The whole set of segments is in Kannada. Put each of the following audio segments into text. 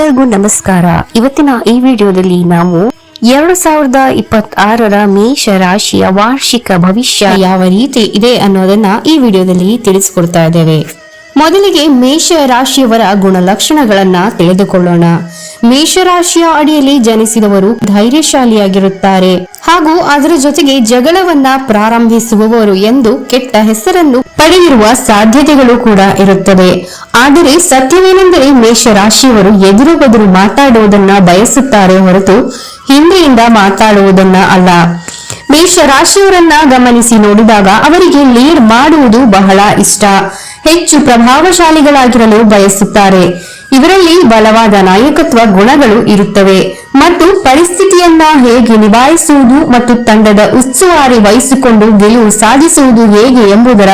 ಎಲ್ಲರಿಗೂ ನಮಸ್ಕಾರ. ಇವತ್ತಿನ ಈ ವಿಡಿಯೋದಲ್ಲಿ ನಾವು ಎರಡು ಸಾವಿರದ ಇಪ್ಪತ್ತಾರರ ಮೇಷ ರಾಶಿಯ ವಾರ್ಷಿಕ ಭವಿಷ್ಯ ಯಾವ ರೀತಿ ಇದೆ ಅನ್ನೋದನ್ನ ಈ ವಿಡಿಯೋದಲ್ಲಿ ತಿಳಿಸಿಕೊಡ್ತಾ ಇದ್ದೇವೆ. ಮೊದಲಿಗೆ ಮೇಷ ರಾಶಿಯವರ ಗುಣಲಕ್ಷಣಗಳನ್ನ ತಿಳಿದುಕೊಳ್ಳೋಣ. ಮೇಷರಾಶಿಯ ಅಡಿಯಲ್ಲಿ ಜನಿಸಿದವರು ಧೈರ್ಯಶಾಲಿಯಾಗಿರುತ್ತಾರೆ. ಹಾಗೂ ಅದರ ಜೊತೆಗೆ ಜಗಳವನ್ನ ಪ್ರಾರಂಭಿಸುವವರು ಎಂದು ಕೆಟ್ಟ ಹೆಸರನ್ನು ಪಡೆದಿರುವ ಸಾಧ್ಯತೆಗಳು ಕೂಡ ಇರುತ್ತದೆ ಆದರೆ ಸತ್ಯವೇನೆಂದರೆ ಮೇಷರಾಶಿಯವರು ಎದುರು ಬದುರು ಮಾತಾಡುವುದನ್ನ ಬಯಸುತ್ತಾರೆ ಹೊರತು ಹಿಂದೆಯಿಂದ ಮಾತಾಡುವುದನ್ನ ಅಲ್ಲ. ಮೇಷ ರಾಶಿಯವರನ್ನ ಗಮನಿಸಿ ನೋಡಿದಾಗ ಅವರಿಗೆ ಲೀಡ್ ಮಾಡುವುದು ಬಹಳ ಇಷ್ಟ. ಹೆಚ್ಚು ಪ್ರಭಾವಶಾಲಿಗಳಾಗಿರಲು ಬಯಸುತ್ತಾರೆ. ಇವರಲ್ಲಿ ಬಲವಾದ ನಾಯಕತ್ವ ಗುಣಗಳು ಇರುತ್ತವೆ ಮತ್ತು ಪರಿಸ್ಥಿತಿಯನ್ನ ಹೇಗೆ ನಿಭಾಯಿಸುವುದು ಮತ್ತು ತಂಡದ ಉಸ್ತುವಾರಿ ವಹಿಸಿಕೊಂಡು ಗೆಲುವು ಸಾಧಿಸುವುದು ಹೇಗೆ ಎಂಬುದರ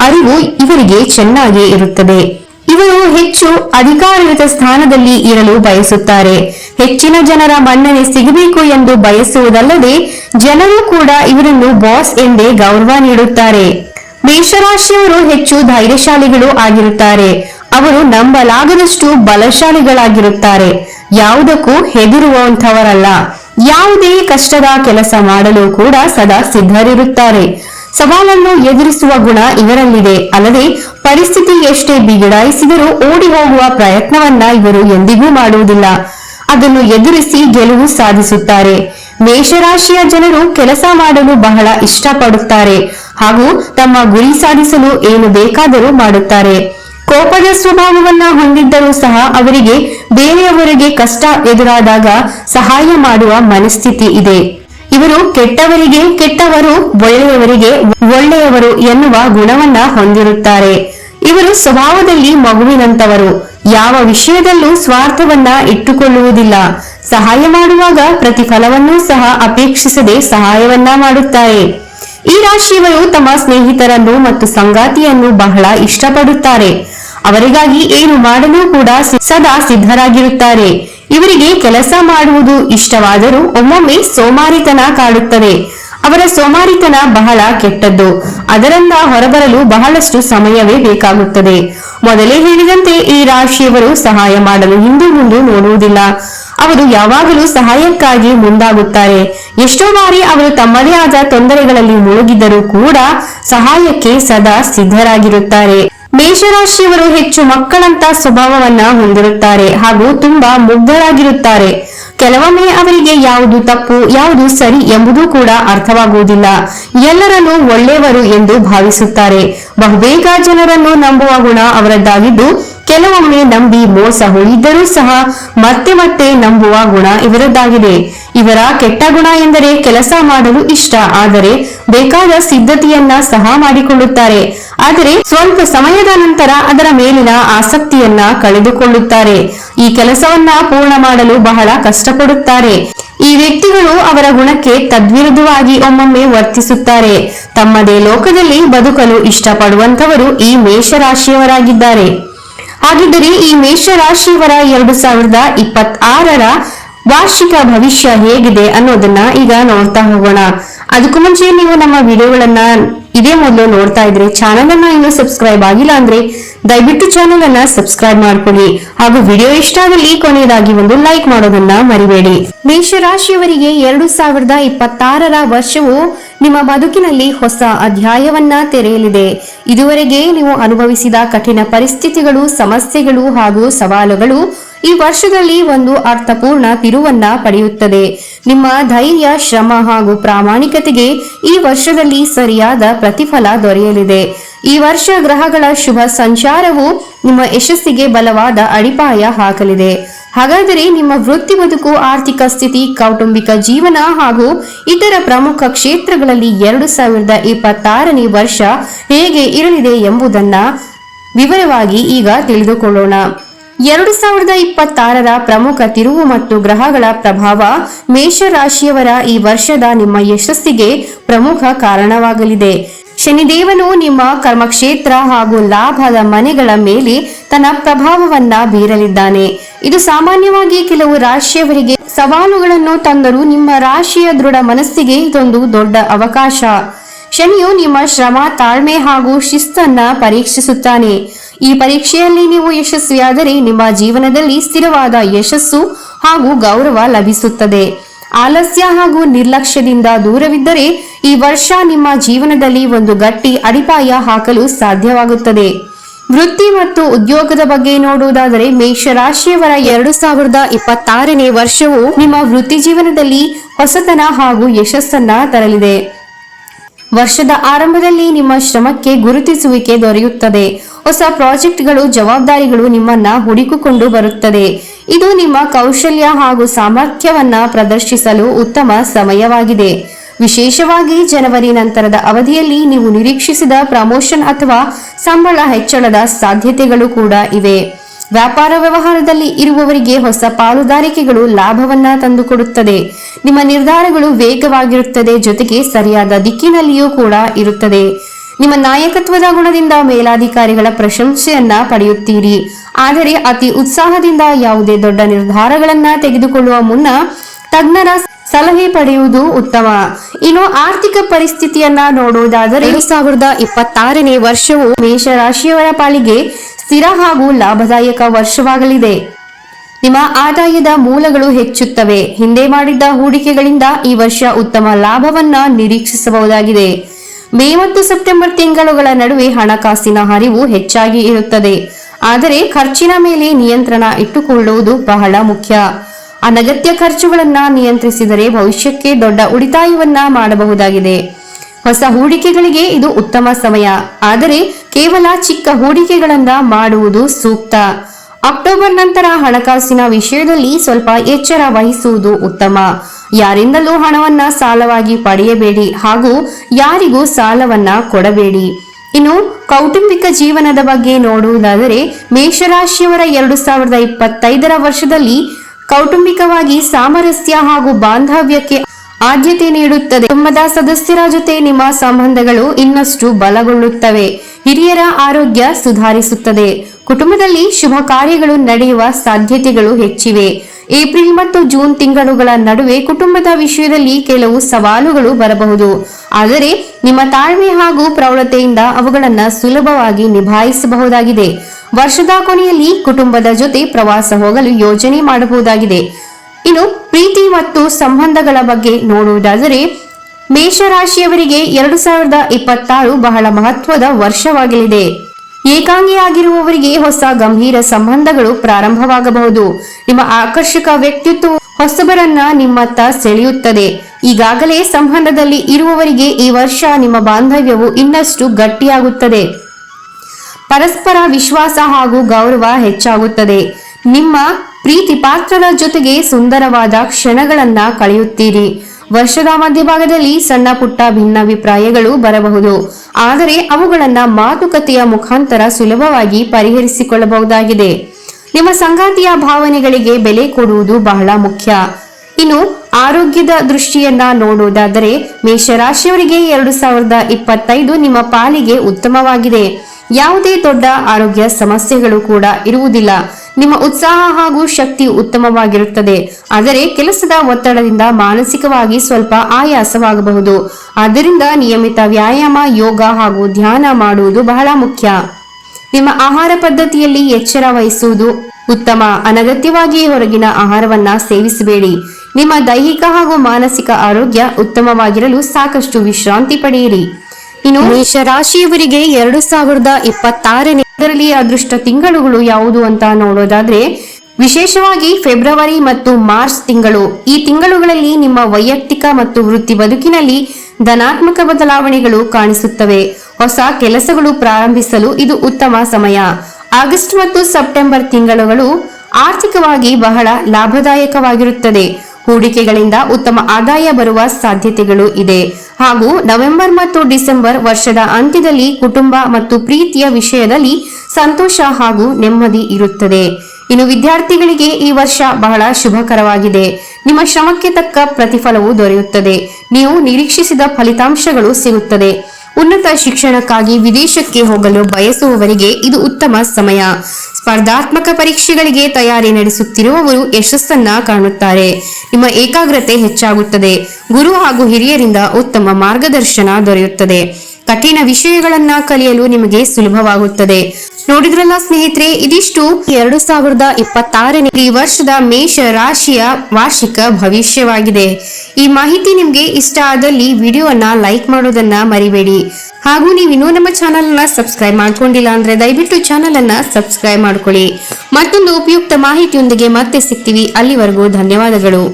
ಅರಿವು ಇವರಿಗೆ ಚೆನ್ನಾಗಿ ಇರುತ್ತದೆ. ಇವರು ಹೆಚ್ಚು ಅಧಿಕಾರಯುತ ಸ್ಥಾನದಲ್ಲಿ ಇರಲು ಬಯಸುತ್ತಾರೆ. ಹೆಚ್ಚಿನ ಜನರ ಮನ್ನಣೆ ಸಿಗಬೇಕು ಎಂದು ಬಯಸುವುದಲ್ಲದೆ ಜನರು ಕೂಡ ಇವರನ್ನು ಬಾಸ್ ಎಂದೇ ಗೌರವ ನೀಡುತ್ತಾರೆ. ಮೇಷರಾಶಿಯವರು ಹೆಚ್ಚು ಧೈರ್ಯಶಾಲಿಗಳು ಆಗಿರುತ್ತಾರೆ. ಅವರು ನಂಬಲಾಗದಷ್ಟು ಬಲಶಾಲಿಗಳಾಗಿರುತ್ತಾರೆ. ಯಾವುದಕ್ಕೂ ಹೆದರುವಂಥವರಲ್ಲ. ಯಾವುದೇ ಕಷ್ಟದ ಕೆಲಸ ಮಾಡಲು ಕೂಡ ಸದಾ ಸಿದ್ಧರಿರುತ್ತಾರೆ. ಸವಾಲನ್ನು ಎದುರಿಸುವ ಗುಣ ಇವರಲ್ಲಿದೆ. ಅಲ್ಲದೆ ಪರಿಸ್ಥಿತಿ ಎಷ್ಟೇ ಬಿಗಡಾಯಿಸಿದರೂ ಓಡಿ ಹೋಗುವ ಪ್ರಯತ್ನವನ್ನ ಇವರು ಎಂದಿಗೂ ಮಾಡುವುದಿಲ್ಲ. ಅದನ್ನು ಎದುರಿಸಿ ಗೆಲುವು ಸಾಧಿಸುತ್ತಾರೆ. ಮೇಷರಾಶಿಯ ಜನರು ಕೆಲಸ ಮಾಡಲು ಬಹಳ ಇಷ್ಟಪಡುತ್ತಾರೆ ಹಾಗೂ ತಮ್ಮ ಗುರಿ ಸಾಧಿಸಲು ಏನು ಬೇಕಾದರೂ ಮಾಡುತ್ತಾರೆ. ಕೋಪದ ಸ್ವಭಾವವನ್ನ ಹೊಂದಿದ್ದರೂ ಸಹ ಅವರಿಗೆ ಬೇರೆಯವರಿಗೆ ಕಷ್ಟ ಎದುರಾದಾಗ ಸಹಾಯ ಮಾಡುವ ಮನಸ್ಥಿತಿ ಇದೆ. ಇವರು ಕೆಟ್ಟವರಿಗೆ, ಕೆಟ್ಟವರು ಒಳ್ಳೆಯವರಿಗೆ ಒಳ್ಳೆಯವರು ಎನ್ನುವ ಗುಣವನ್ನ ಹೊಂದಿರುತ್ತಾರೆ. ಇವರು ಸ್ವಭಾವದಲ್ಲಿ ಮಗುವಿನಂತವರು. ಯಾವ ವಿಷಯದಲ್ಲೂ ಸ್ವಾರ್ಥವನ್ನ ಇಟ್ಟುಕೊಳ್ಳುವುದಿಲ್ಲ. ಸಹಾಯ ಮಾಡುವಾಗ ಪ್ರತಿಫಲವನ್ನೂ ಸಹ ಅಪೇಕ್ಷಿಸದೆ ಸಹಾಯವನ್ನ ಮಾಡುತ್ತಾರೆ. ಈ ರಾಶಿಯವರು ತಮ್ಮ ಸ್ನೇಹಿತರನ್ನು ಮತ್ತು ಸಂಗಾತಿಯನ್ನು ಬಹಳ ಇಷ್ಟಪಡುತ್ತಾರೆ. ಅವರಿಗಾಗಿ ಏನು ಮಾಡಲು ಕೂಡ ಸದಾ ಸಿದ್ಧರಾಗಿರುತ್ತಾರೆ. ಇವರಿಗೆ ಕೆಲಸ ಮಾಡುವುದು ಇಷ್ಟವಾದರೂ ಒಮ್ಮೊಮ್ಮೆ ಸೋಮಾರಿತನ ಕಾಡುತ್ತದೆ. ಅವರ ಸೋಮಾರಿತನ ಬಹಳ ಕೆಟ್ಟದ್ದು. ಅದರಿಂದ ಹೊರಬರಲು ಬಹಳಷ್ಟು ಸಮಯವೇ ಬೇಕಾಗುತ್ತದೆ. ಮೊದಲೇ ಹೇಳಿದಂತೆ ಈ ರಾಶಿಯವರು ಸಹಾಯ ಮಾಡಲು ಹಿಂದೆ ಮುಂದೆ ನೋಡುವುದಿಲ್ಲ. ಅವರು ಯಾವಾಗಲೂ ಸಹಾಯಕ್ಕಾಗಿ ಮುಂದಾಗುತ್ತಾರೆ. ಎಷ್ಟೋ ಬಾರಿ ಅವರು ತಮ್ಮದೇ ಆದ ತೊಂದರೆಗಳಲ್ಲಿ ಮುಳುಗಿದರೂ ಕೂಡ ಸಹಾಯಕ್ಕೆ ಸದಾ ಸಿದ್ಧರಾಗಿರುತ್ತಾರೆ. ಮೇಷರಾಶಿಯವರು ಹೆಚ್ಚು ಮಕ್ಕಳಂತ ಸ್ವಭಾವವನ್ನ ಹೊಂದಿರುತ್ತಾರೆ ಹಾಗೂ ತುಂಬಾ ಮುಗ್ಧರಾಗಿರುತ್ತಾರೆ. ಕೆಲವೊಮ್ಮೆ ಅವರಿಗೆ ಯಾವುದು ತಪ್ಪು, ಯಾವುದು ಸರಿ ಎಂಬುದು ಕೂಡ ಅರ್ಥವಾಗುವುದಿಲ್ಲ. ಎಲ್ಲರನ್ನೂ ಒಳ್ಳೆಯವರು ಎಂದು ಭಾವಿಸುತ್ತಾರೆ. ಬಹುಬೇಗ ಜನರನ್ನು ನಂಬುವ ಗುಣ ಅವರದ್ದಾಗಿದ್ದು ಕೆಲವೊಮ್ಮೆ ನಂಬಿ ಮೋಸ ಹೋಗಿದ್ದರೂ ಸಹ ಮತ್ತೆ ಮತ್ತೆ ನಂಬುವ ಗುಣ ಇವರದ್ದಾಗಿದೆ. ಇವರ ಕೆಟ್ಟ ಗುಣ ಎಂದರೆ ಕೆಲಸ ಮಾಡಲು ಇಷ್ಟ, ಆದರೆ ಬೇಕಾದ ಸಿದ್ಧತೆಯನ್ನ ಸಹ ಮಾಡಿಕೊಳ್ಳುತ್ತಾರೆ. ಆದರೆ ಸ್ವಲ್ಪ ಸಮಯದ ನಂತರ ಅದರ ಮೇಲಿನ ಆಸಕ್ತಿಯನ್ನ ಕಳೆದುಕೊಳ್ಳುತ್ತಾರೆ. ಈ ಕೆಲಸವನ್ನ ಪೂರ್ಣ ಮಾಡಲು ಬಹಳ ಕಷ್ಟಪಡುತ್ತಾರೆ. ಈ ವ್ಯಕ್ತಿಗಳು ಅವರ ಗುಣಕ್ಕೆ ತದ್ವಿರುದ್ಧವಾಗಿ ಒಮ್ಮೊಮ್ಮೆ ವರ್ತಿಸುತ್ತಾರೆ. ತಮ್ಮದೇ ಲೋಕದಲ್ಲಿ ಬದುಕಲು ಇಷ್ಟಪಡುವಂತವರು ಈ ಮೇಷರಾಶಿಯವರಾಗಿದ್ದಾರೆ. ಹಾಗಿದ್ದರೆ ಈ ಮೇಷರಾಶಿಯವರ ಎರಡು ಸಾವಿರದ ಇಪ್ಪತ್ತಾರರ ವಾರ್ಷಿಕ ಭವಿಷ್ಯ ಹೇಗಿದೆ ಅನ್ನೋದನ್ನ ಈಗ ನೋಡ್ತಾ ಹೋಗೋಣ. ಅದಕ್ಕೂ ಮುಂಚೆ ನೀವು ನಮ್ಮ ವಿಡಿಯೋಗಳನ್ನ ಇದೇ ಮೊದಲು ನೋಡ್ತಾ ಇದ್ರೆ ಚಾನಲ್ ಅನ್ನ ಇನ್ನೂ ಸಬ್ಸ್ಕ್ರೈಬ್ ಆಗಿಲ್ಲ ಅಂದ್ರೆ ದಯವಿಟ್ಟು ಚಾನಲ್ ಅನ್ನ ಸಬ್ಸ್ಕ್ರೈಬ್ ಮಾಡ್ಕೊಳ್ಳಿ. ಹಾಗೂ ವಿಡಿಯೋ ಇಷ್ಟ ಆದಲ್ಲಿ ಕೊನೆಯದಾಗಿ ಒಂದು ಲೈಕ್ ಮಾಡೋದನ್ನ ಮರಿಬೇಡಿ. ಮೇಷರಾಶಿಯವರಿಗೆ ಎರಡು ಸಾವಿರದ ಇಪ್ಪತ್ತಾರರ ವರ್ಷವು ನಿಮ್ಮ ಬದುಕಿನಲ್ಲಿ ಹೊಸ ಅಧ್ಯಾಯವನ್ನ ತೆರೆಯಲಿದೆ. ಇದುವರೆಗೆ ನೀವು ಅನುಭವಿಸಿದ ಕಠಿಣ ಪರಿಸ್ಥಿತಿಗಳು, ಸಮಸ್ಯೆಗಳು ಹಾಗೂ ಸವಾಲುಗಳು ಈ ವರ್ಷದಲ್ಲಿ ಒಂದು ಅರ್ಥಪೂರ್ಣ ತಿರುವನ್ನ ಪಡೆಯುತ್ತದೆ. ನಿಮ್ಮ ಧೈರ್ಯ, ಶ್ರಮ ಹಾಗೂ ಪ್ರಾಮಾಣಿಕತೆಗೆ ಈ ವರ್ಷದಲ್ಲಿ ಸರಿಯಾದ ಪ್ರತಿಫಲ ದೊರೆಯಲಿದೆ. ಈ ವರ್ಷ ಗ್ರಹಗಳ ಶುಭ ಸಂಚಾರವು ನಿಮ್ಮ ಯಶಸ್ಸಿಗೆ ಬಲವಾದ ಅಡಿಪಾಯ ಹಾಕಲಿದೆ. ಹಾಗಾದರೆ ನಿಮ್ಮ ವೃತ್ತಿ ಬದುಕು, ಆರ್ಥಿಕ ಸ್ಥಿತಿ, ಕೌಟುಂಬಿಕ ಜೀವನ ಹಾಗೂ ಇತರ ಪ್ರಮುಖ ಕ್ಷೇತ್ರಗಳಲ್ಲಿ ಎರಡು ಸಾವಿರದ ಇಪ್ಪತ್ತಾರನೇ ವರ್ಷ ಹೇಗೆ ಇರಲಿದೆ ಎಂಬುದನ್ನ ವಿವರವಾಗಿ ಈಗ ತಿಳಿದುಕೊಳ್ಳೋಣ. ಎರಡು ಸಾವಿರದ ಇಪ್ಪತ್ತಾರರ ಪ್ರಮುಖ ತಿರುವು ಮತ್ತು ಗ್ರಹಗಳ ಪ್ರಭಾವ ಮೇಷರಾಶಿಯವರ ಈ ವರ್ಷದ ನಿಮ್ಮ ಯಶಸ್ಸಿಗೆ ಪ್ರಮುಖ ಕಾರಣವಾಗಲಿದೆ. ಶನಿದೇವನು ನಿಮ್ಮ ಕರ್ಮಕ್ಷೇತ್ರ ಹಾಗೂ ಲಾಭದ ಮನೆಗಳ ಮೇಲೆ ತನ್ನ ಪ್ರಭಾವವನ್ನ ಬೀರಲಿದ್ದಾನೆ. ಇದು ಸಾಮಾನ್ಯವಾಗಿ ಕೆಲವು ರಾಶಿಯವರಿಗೆ ಸವಾಲುಗಳನ್ನು ತಂದರೂ ನಿಮ್ಮ ರಾಶಿಯ ದೃಢ ಮನಸ್ಸಿಗೆ ಇದೊಂದು ದೊಡ್ಡ ಅವಕಾಶ. ಶನಿಯು ನಿಮ್ಮ ಶ್ರಮ ತಾಳ್ಮೆ ಹಾಗೂ ಶಿಸ್ತನ್ನ ಪರೀಕ್ಷಿಸುತ್ತಾನೆ. ಈ ಪರೀಕ್ಷೆಯಲ್ಲಿ ನೀವು ಯಶಸ್ವಿಯಾದರೆ ನಿಮ್ಮ ಜೀವನದಲ್ಲಿ ಸ್ಥಿರವಾದ ಯಶಸ್ಸು ಹಾಗೂ ಗೌರವ ಲಭಿಸುತ್ತದೆ. ಆಲಸ್ಯ ಹಾಗೂ ನಿರ್ಲಕ್ಷ್ಯದಿಂದ ದೂರವಿದ್ದರೆ ಈ ವರ್ಷ ನಿಮ್ಮ ಜೀವನದಲ್ಲಿ ಒಂದು ಗಟ್ಟಿ ಅಡಿಪಾಯ ಹಾಕಲು ಸಾಧ್ಯವಾಗುತ್ತದೆ. ವೃತ್ತಿ ಮತ್ತು ಉದ್ಯೋಗದ ಬಗ್ಗೆ ನೋಡುವುದಾದರೆ ಮೇಷರಾಶಿಯವರ ಎರಡು ಸಾವಿರದ ಇಪ್ಪತ್ತಾರನೇ ವರ್ಷವು ನಿಮ್ಮ ವೃತ್ತಿ ಜೀವನದಲ್ಲಿ ಹೊಸತನ ಹಾಗೂ ಯಶಸ್ಸನ್ನ ತರಲಿದೆ. ವರ್ಷದ ಆರಂಭದಲ್ಲಿ ನಿಮ್ಮ ಶ್ರಮಕ್ಕೆ ಗುರುತಿಸುವಿಕೆ ದೊರೆಯುತ್ತದೆ. ಹೊಸ ಪ್ರಾಜೆಕ್ಟ್ಗಳು, ಜವಾಬ್ದಾರಿಗಳು ನಿಮ್ಮನ್ನ ಹುಡುಕಿಕೊಂಡು ಬರುತ್ತದೆ. ಇದು ನಿಮ್ಮ ಕೌಶಲ್ಯ ಹಾಗೂ ಸಾಮರ್ಥ್ಯವನ್ನ ಪ್ರದರ್ಶಿಸಲು ಉತ್ತಮ ಸಮಯವಾಗಿದೆ. ವಿಶೇಷವಾಗಿ ಜನವರಿ ನಂತರದ ಅವಧಿಯಲ್ಲಿ ನೀವು ನಿರೀಕ್ಷಿಸಿದ ಪ್ರಮೋಷನ್ ಅಥವಾ ಸಂಬಳ ಹೆಚ್ಚಳದ ಸಾಧ್ಯತೆಗಳು ಕೂಡ ಇವೆ. ವ್ಯಾಪಾರ ವ್ಯವಹಾರದಲ್ಲಿ ಇರುವವರಿಗೆ ಹೊಸ ಪಾಲುದಾರಿಕೆಗಳು ಲಾಭವನ್ನ ತಂದುಕೊಡುತ್ತದೆ. ನಿಮ್ಮ ನಿರ್ಧಾರಗಳು ವೇಗವಾಗಿರುತ್ತದೆ, ಜೊತೆಗೆ ಸರಿಯಾದ ದಿಕ್ಕಿನಲ್ಲಿಯೂ ಕೂಡ ಇರುತ್ತದೆ. ನಿಮ್ಮ ನಾಯಕತ್ವದ ಗುಣದಿಂದ ಮೇಲಾಧಿಕಾರಿಗಳ ಪ್ರಶಂಸೆಯನ್ನ ಪಡೆಯುತ್ತೀರಿ. ಆದರೆ ಅತಿ ಉತ್ಸಾಹದಿಂದ ಯಾವುದೇ ದೊಡ್ಡ ನಿರ್ಧಾರಗಳನ್ನ ತೆಗೆದುಕೊಳ್ಳುವ ಮುನ್ನ ತಜ್ಞರ ಸಲಹೆ ಪಡೆಯುವುದು ಉತ್ತಮ. ಇನ್ನು ಆರ್ಥಿಕ ಪರಿಸ್ಥಿತಿಯನ್ನ ನೋಡುವುದಾದರೆ ಸಾವಿರದ ಇಪ್ಪತ್ತಾರನೇ ವರ್ಷವು ಮೇಷರಾಶಿಯವರ ಪಾಲಿಗೆ ಸ್ಥಿರ ಹಾಗೂ ಲಾಭದಾಯಕ ವರ್ಷವಾಗಲಿದೆ. ನಿಮ್ಮ ಆದಾಯದ ಮೂಲಗಳು ಹೆಚ್ಚುತ್ತವೆ. ಹಿಂದೆ ಮಾಡಿದ್ದ ಹೂಡಿಕೆಗಳಿಂದ ಈ ವರ್ಷ ಉತ್ತಮ ಲಾಭವನ್ನ ನಿರೀಕ್ಷಿಸಬಹುದಾಗಿದೆ. ಮೇ ಮತ್ತು ಸೆಪ್ಟೆಂಬರ್ ತಿಂಗಳುಗಳ ನಡುವೆ ಹಣಕಾಸಿನ ಹರಿವು ಹೆಚ್ಚಾಗಿ ಇರುತ್ತದೆ. ಆದರೆ ಖರ್ಚಿನ ಮೇಲೆ ನಿಯಂತ್ರಣ ಇಟ್ಟುಕೊಳ್ಳುವುದು ಬಹಳ ಮುಖ್ಯ. ಅನಗತ್ಯ ಖರ್ಚುಗಳನ್ನ ನಿಯಂತ್ರಿಸಿದರೆ ಭವಿಷ್ಯಕ್ಕೆ ದೊಡ್ಡ ಉಳಿತಾಯವನ್ನ ಮಾಡಬಹುದಾಗಿದೆ. ಹೊಸ ಹೂಡಿಕೆಗಳಿಗೆ ಇದು ಉತ್ತಮ ಸಮಯ. ಆದರೆ ಕೇವಲ ಚಿಕ್ಕ ಹೂಡಿಕೆಗಳನ್ನ ಮಾಡುವುದು ಸೂಕ್ತ. ಅಕ್ಟೋಬರ್ ನಂತರ ಹಣಕಾಸಿನ ವಿಷಯದಲ್ಲಿ ಸ್ವಲ್ಪ ಎಚ್ಚರ ವಹಿಸುವುದು ಉತ್ತಮ. ಯಾರಿಂದಲೂ ಹಣವನ್ನ ಸಾಲವಾಗಿ ಪಡೆಯಬೇಡಿ ಹಾಗೂ ಯಾರಿಗೂ ಸಾಲವನ್ನ ಕೊಡಬೇಡಿ. ಇನ್ನು, ಕೌಟುಂಬಿಕ ಜೀವನದ ಬಗ್ಗೆ ನೋಡುವುದಾದರೆ, ಮೇಷರಾಶಿಯವರ ಎರಡು ಸಾವಿರದ ಇಪ್ಪತ್ತೈದರ ವರ್ಷದಲ್ಲಿ ಕೌಟುಂಬಿಕವಾಗಿ ಸಾಮರಸ್ಯ ಹಾಗೂ ಬಾಂಧವ್ಯಕ್ಕೆ ಆದ್ಯತೆ ನೀಡುತ್ತದೆ. ಕುಟುಂಬದ ಸದಸ್ಯರ ಜೊತೆ ನಿಮ್ಮ ಸಂಬಂಧಗಳು ಇನ್ನಷ್ಟು ಬಲಗೊಳ್ಳುತ್ತವೆ. ಹಿರಿಯರ ಆರೋಗ್ಯ ಸುಧಾರಿಸುತ್ತದೆ. ಕುಟುಂಬದಲ್ಲಿ ಶುಭ ಕಾರ್ಯಗಳು ನಡೆಯುವ ಸಾಧ್ಯತೆಗಳು ಹೆಚ್ಚಿವೆ. ಏಪ್ರಿಲ್ ಮತ್ತು ಜೂನ್ ತಿಂಗಳುಗಳ ನಡುವೆ ಕುಟುಂಬದ ವಿಷಯದಲ್ಲಿ ಕೆಲವು ಸವಾಲುಗಳು ಬರಬಹುದು. ಆದರೆ, ನಿಮ್ಮ ತಾಳ್ಮೆ ಹಾಗೂ ಪ್ರೌಢತೆಯಿಂದ ಅವುಗಳನ್ನು ಸುಲಭವಾಗಿ ನಿಭಾಯಿಸಬಹುದಾಗಿದೆ. ವರ್ಷದ ಕೊನೆಯಲ್ಲಿ ಕುಟುಂಬದ ಜೊತೆ ಪ್ರವಾಸ ಹೋಗಲು ಯೋಜನೆ ಮಾಡಬಹುದಾಗಿದೆ. ಇನ್ನು, ಪ್ರೀತಿ ಮತ್ತು ಸಂಬಂಧಗಳ ಬಗ್ಗೆ ನೋಡುವುದಾದರೆ ಮೇಷರಾಶಿಯವರಿಗೆ ಎರಡು ಸಾವಿರದ ಇಪ್ಪತ್ತಾರು ಬಹಳ ಮಹತ್ವದ ವರ್ಷವಾಗಲಿದೆ. ಏಕಾಂಗಿಯಾಗಿರುವವರಿಗೆ ಹೊಸ ಗಂಭೀರ ಸಂಬಂಧಗಳು ಪ್ರಾರಂಭವಾಗಬಹುದು. ನಿಮ್ಮ ಆಕರ್ಷಕ ವ್ಯಕ್ತಿತ್ವ ಹೊಸಬರನ್ನ ನಿಮ್ಮತ್ತ ಸೆಳೆಯುತ್ತದೆ. ಈಗಾಗಲೇ ಸಂಬಂಧದಲ್ಲಿ ಇರುವವರಿಗೆ ಈ ವರ್ಷ ನಿಮ್ಮ ಬಾಂಧವ್ಯವು ಇನ್ನಷ್ಟು ಗಟ್ಟಿಯಾಗುತ್ತದೆ. ಪರಸ್ಪರ ವಿಶ್ವಾಸ ಹಾಗೂ ಗೌರವ ಹೆಚ್ಚಾಗುತ್ತದೆ. ನಿಮ್ಮ ಪ್ರೀತಿ ಪಾತ್ರರ ಜೊತೆಗೆ ಸುಂದರವಾದ ಕ್ಷಣಗಳನ್ನ ಕಳೆಯುತ್ತೀರಿ. ವರ್ಷದ ಮಧ್ಯಭಾಗದಲ್ಲಿ ಸಣ್ಣ ಪುಟ್ಟ ಭಿನ್ನಾಭಿಪ್ರಾಯಗಳು ಬರಬಹುದು. ಆದರೆ ಅವುಗಳನ್ನ ಮಾತುಕತೆಯ ಮುಖಾಂತರ ಸುಲಭವಾಗಿ ಪರಿಹರಿಸಿಕೊಳ್ಳಬಹುದಾಗಿದೆ. ನಿಮ್ಮ ಸಂಗಾತಿಯ ಭಾವನೆಗಳಿಗೆ ಬೆಲೆ ಕೊಡುವುದು ಬಹಳ ಮುಖ್ಯ. ಇನ್ನು ಆರೋಗ್ಯದ ದೃಷ್ಟಿಯನ್ನ ನೋಡುವುದಾದರೆ ಮೇಷರಾಶಿಯವರಿಗೆ ಎರಡು ಸಾವಿರದ ಇಪ್ಪತ್ತೈದು ನಿಮ್ಮ ಪಾಲಿಗೆ ಉತ್ತಮವಾಗಿದೆ. ಯಾವುದೇ ದೊಡ್ಡ ಆರೋಗ್ಯ ಸಮಸ್ಯೆಗಳು ಕೂಡ ಇರುವುದಿಲ್ಲ. ನಿಮ್ಮ ಉತ್ಸಾಹ ಹಾಗೂ ಶಕ್ತಿ ಉತ್ತಮವಾಗಿರುತ್ತದೆ. ಆದರೆ ಕೆಲಸದ ಒತ್ತಡದಿಂದ ಮಾನಸಿಕವಾಗಿ ಸ್ವಲ್ಪ ಆಯಾಸವಾಗಬಹುದು. ಆದ್ದರಿಂದ ನಿಯಮಿತ ವ್ಯಾಯಾಮ, ಯೋಗ ಹಾಗೂ ಧ್ಯಾನ ಮಾಡುವುದು ಬಹಳ ಮುಖ್ಯ. ನಿಮ್ಮ ಆಹಾರ ಪದ್ಧತಿಯಲ್ಲಿ ಎಚ್ಚರ ವಹಿಸುವುದು ಉತ್ತಮ. ಅನಗತ್ಯವಾಗಿ ಹೊರಗಿನ ಆಹಾರವನ್ನ ಸೇವಿಸಬೇಡಿ. ನಿಮ್ಮ ದೈಹಿಕ ಹಾಗೂ ಮಾನಸಿಕ ಆರೋಗ್ಯ ಉತ್ತಮವಾಗಿರಲು ಸಾಕಷ್ಟು ವಿಶ್ರಾಂತಿ ಪಡೆಯಿರಿ. ಇನ್ನು ಮೇಷರಾಶಿಯವರಿಗೆ ಎರಡು ಸಾವಿರದ ಇಪ್ಪತ್ತಾರನೇ ಇದರಲ್ಲಿ ಅದೃಷ್ಟ ತಿಂಗಳುಗಳು ಯಾವುದು ಅಂತ ನೋಡೋದಾದ್ರೆ, ವಿಶೇಷವಾಗಿ ಫೆಬ್ರವರಿ ಮತ್ತು ಮಾರ್ಚ್ ತಿಂಗಳು. ಈ ತಿಂಗಳುಗಳಲ್ಲಿ ನಿಮ್ಮ ವೈಯಕ್ತಿಕ ಮತ್ತು ವೃತ್ತಿ ಬದುಕಿನಲ್ಲಿ ಧನಾತ್ಮಕ ಬದಲಾವಣೆಗಳು ಕಾಣಿಸುತ್ತವೆ. ಹೊಸ ಕೆಲಸಗಳು ಪ್ರಾರಂಭಿಸಲು ಇದು ಉತ್ತಮ ಸಮಯ. ಆಗಸ್ಟ್ ಮತ್ತು ಸೆಪ್ಟೆಂಬರ್ ತಿಂಗಳುಗಳು ಆರ್ಥಿಕವಾಗಿ ಬಹಳ ಲಾಭದಾಯಕವಾಗಿರುತ್ತದೆ. ಹೂಡಿಕೆಗಳಿಂದ ಉತ್ತಮ ಆದಾಯ ಬರುವ ಸಾಧ್ಯತೆಗಳು ಇದೆ. ಹಾಗೂ ನವೆಂಬರ್ ಮತ್ತು ಡಿಸೆಂಬರ್ ವರ್ಷದ ಅಂತ್ಯದಲ್ಲಿ ಕುಟುಂಬ ಮತ್ತು ಪ್ರೀತಿಯ ವಿಷಯದಲ್ಲಿ ಸಂತೋಷ ಹಾಗೂ ನೆಮ್ಮದಿ ಇರುತ್ತದೆ. ಇನ್ನು ವಿದ್ಯಾರ್ಥಿಗಳಿಗೆ ಈ ವರ್ಷ ಬಹಳ ಶುಭಕರವಾಗಿದೆ. ನಿಮ್ಮ ಶ್ರಮಕ್ಕೆ ತಕ್ಕ ಪ್ರತಿಫಲವು ದೊರೆಯುತ್ತದೆ. ನೀವು ನಿರೀಕ್ಷಿಸಿದ ಫಲಿತಾಂಶಗಳು ಸಿಗುತ್ತದೆ. ಉನ್ನತ ಶಿಕ್ಷಣಕ್ಕಾಗಿ ವಿದೇಶಕ್ಕೆ ಹೋಗಲು ಬಯಸುವವರಿಗೆ ಇದು ಉತ್ತಮ ಸಮಯ. ಸ್ಪರ್ಧಾತ್ಮಕ ಪರೀಕ್ಷೆಗಳಿಗೆ ತಯಾರಿ ನಡೆಸುತ್ತಿರುವವರು ಯಶಸ್ಸನ್ನ ಕಾಣುತ್ತಾರೆ. ನಿಮ್ಮ ಏಕಾಗ್ರತೆ ಹೆಚ್ಚಾಗುತ್ತದೆ. ಗುರು ಹಾಗೂ ಹಿರಿಯರಿಂದ ಉತ್ತಮ ಮಾರ್ಗದರ್ಶನ ದೊರೆಯುತ್ತದೆ. ಕಠಿಣ ವಿಷಯಗಳನ್ನ ಕಲಿಯಲು ನಿಮಗೆ ಸುಲಭವಾಗುತ್ತದೆ. ನೋಡಿದ್ರಲ್ಲ ಸ್ನೇಹಿತರೆ, ಇದಿಷ್ಟು ಎರಡು ಸಾವಿರದ ಇಪ್ಪತ್ತಾರನೇ ಈ ವರ್ಷದ ಮೇಷ ರಾಶಿಯ ವಾರ್ಷಿಕ ಭವಿಷ್ಯವಾಗಿದೆ. ಈ ಮಾಹಿತಿ ನಿಮ್ಗೆ ಇಷ್ಟ ಆದಲ್ಲಿ ವಿಡಿಯೋನ ಲೈಕ್ ಮಾಡೋದನ್ನ ಮರಿಬೇಡಿ. ಹಾಗೂ ನೀವು ಇನ್ನೂ ನಮ್ಮ ಚಾನಲ್ ಅನ್ನ ಸಬ್ಸ್ಕ್ರೈಬ್ ಮಾಡ್ಕೊಂಡಿಲ್ಲ ಅಂದ್ರೆ ದಯವಿಟ್ಟು ಚಾನಲ್ ಅನ್ನ ಸಬ್ಸ್ಕ್ರೈಬ್ ಮಾಡ್ಕೊಳ್ಳಿ. ಮತ್ತೊಂದು ಉಪಯುಕ್ತ ಮಾಹಿತಿಯೊಂದಿಗೆ ಮತ್ತೆ ಸಿಗ್ತೀವಿ. ಅಲ್ಲಿವರೆಗೂ ಧನ್ಯವಾದಗಳು.